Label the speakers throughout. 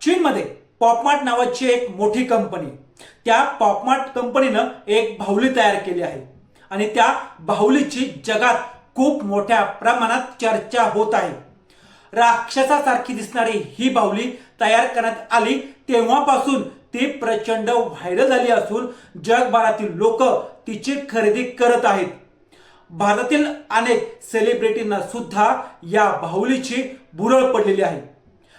Speaker 1: चीनमध्ये पॉपमार्ट नावाची एक मोठी कंपनी. त्या पॉपमार्ट कंपनीनं एक बाहुली तयार केली आहे. आणि त्या बाहुलीची जगात खूप मोठ्या प्रमाणात चर्चा होत आहे. राक्षसासारखी दिसणारी ही बाहुली तयार करण्यात आली तेव्हापासून ती प्रचंड व्हायरल झाली असून जगभरातील लोक तिची खरेदी करत आहेत. भारतातील अनेक सेलिब्रिटींना सुद्धा या बाहुलीची भुरळ पडलेली आहे.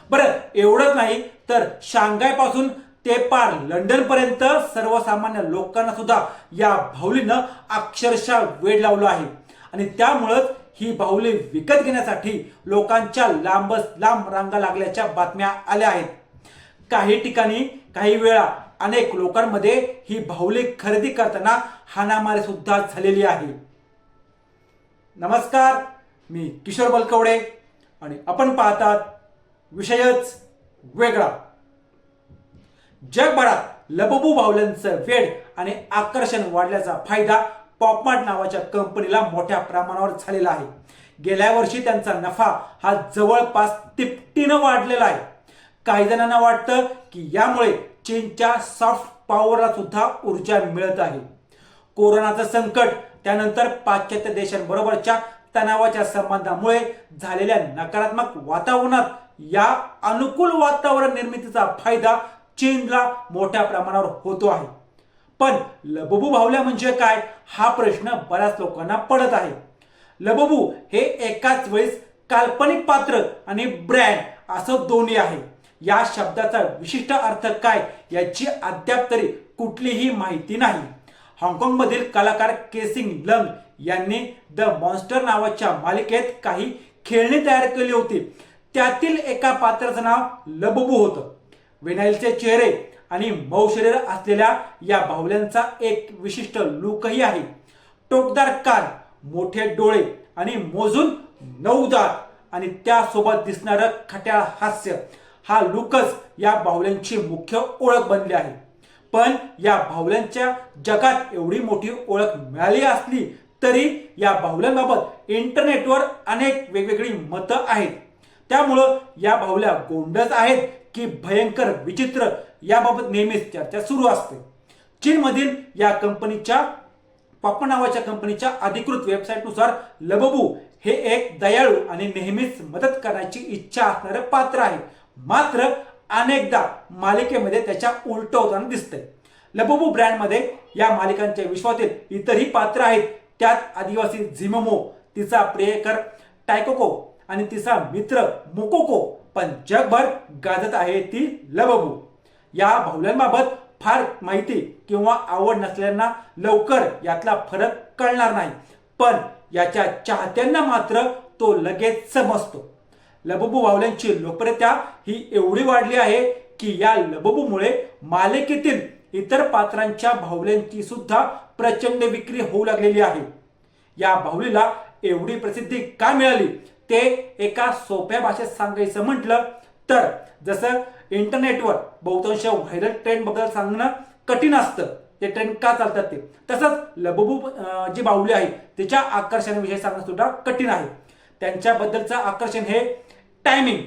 Speaker 1: बरं एवढंच नाही तर शांघायपासून ते पार लंडन पर्यंत सर्वसामान्य लोकांना सुद्धा या बाहुलीनं अक्षरशः वेळ लावलं आहे. आणि त्यामुळंच ही बाहुली विकत घेण्यासाठी लोकांच्या लांबच लांब रांगा लागल्याच्या बातम्या आल्या आहेत. काही ठिकाणी काही वेळा अनेक लोकांमध्ये ही बाहुली खरेदी करताना हाणामारी सुद्धा झालेली आहे. नमस्कार मी किशोर बलकवडे आणि आपण पाहतात विषयच वेगळा. जगभरात लबबू बाहुल्यांचं वेड आणि आकर्षण वाढल्याचा फायदा पॉपमार्ट नावाच्या कंपनीला मोठ्या प्रमाणावर झालेला आहे. गेल्या वर्षी त्यांचा नफा हा जवळपास तिपटीनं वाढलेला आहे. काही जणांना वाटतं की यामुळे चीनच्या सॉफ्ट पॉवरला सुद्धा ऊर्जा मिळत आहे. कोरोनाचं संकट त्यानंतर पाश्चात्य देशांबरोबरच्या तणावाच्या संबंधामुळे झालेल्या नकारात्मक वातावरणात या अनुकूल वातावरण निर्मितीचा फायदा चीनला मोठ्या प्रमाणावर होतो आहे. पण लबबू भावल्या म्हणजे काय? हा प्रश्न बऱ्याच लोकांना पडत आहे. लबबू हे एकाच वेळेस काल्पनिक पात्र आणि ब्रँड असं दोन्ही आहे. या शब्दाचा विशिष्ट अर्थ काय याची अद्याप तरी कुठलीही माहिती नाही. हाँगकाँगमधील कलाकार केसिंग लंग यांनी द मॉन्स्टर नावाच्या मालिकेत काही खेळणी तयार केली होती. त्यातील एका पात्राचं नाव लबबू होतं. विनाईलचे चेहरे आणि मऊ शरीर असलेल्या या बाहुल्यांचा एक विशिष्ट लुकही आहे. टोकदार कान मोठे डोळे आणि मोजून नऊ दात आणि त्यासोबत दिसणारं खट्याळ हास्य हा लुकच या बाहुल्यांची मुख्य ओळख बनली आहे. पण या बाहुल्यांच्या जगात एवढी मोठी ओळख मिळाली असली तरी या बाहुल्यांबाबत इंटरनेटवर अनेक वेगवेगळी मतं आहेत. त्यामुळं या बाहुल्या गोंडच आहेत की भयंकर विचित्र याबाबत नेहमीच चर्चा सुरू असते. चीनमधील या कंपनीच्या पप्पा नावाच्या कंपनीच्या अधिकृत वेबसाईटनुसार लबबू हे एक दयाळू आणि नेहमीच मदत करण्याची इच्छा असणारं पात्र आहे. मात्र अनेकदा मालिकेमध्ये त्याच्या उलट होताना दिसतंय. लबबू ब्रँडमध्ये या मालिकांच्या विश्वातील इतरही पात्र आहेत. त्यात आदिवासी झिममो तिचा प्रेयकर टायकोको आणि तिचा मित्र मोकोको पण जगभर गाजत आहे ती लबबू. या बाहुल्यांबाबत फार माहिती किंवा आवड नसलेल्यांना लवकर यातला फरक कळणार नाही. पण याच्या चाहत्यांना मात्र तो लगेच समजतो. लबबू बाहुल्यांची लोकप्रियता ही एवढी वाढली आहे की या लबबूमुळे मालिकेतील इतर पात्रांच्या बाहुल्यांची सुद्धा प्रचंड विक्री होऊ लागलेली आहे. या बाहुलीला एवढी प्रसिद्धी का मिळाली? ते एका सोप्या भाषेत सांगायचं म्हटलं तर जसं इंटरनेटवर बहुतांश व्हायरल ट्रेंडबद्दल सांगणं कठीण असतं. ते ट्रेंड का चालतात ते? तसंच लबबू जी बाहुली आहे तिच्या आकर्षणाविषयी सांगणं सुद्धा कठीण आहे. त्यांच्याबद्दलचं आकर्षण हे टायमिंग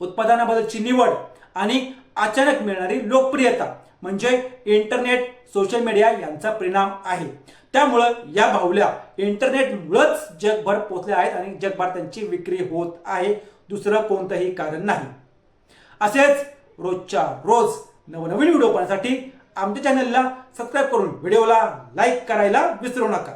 Speaker 1: उत्पादनाबद्दलची निवड आणि अचानक मिळणारी लोकप्रियता म्हणजे इंटरनेट सोशल मीडिया यांचा परिणाम आहे. त्यामुळं या बाहुल्या इंटरनेटमुळंच जगभर पोचल्या आहेत आणि जगभर त्यांची विक्री होत आहे. दुसरं कोणतंही कारण नाही. असेच रोजच्या रोज नवनवीन व्हिडिओ पाहण्यासाठी आमच्या चॅनलला सबस्क्राईब करून व्हिडिओला लाईक करायला विसरू नका.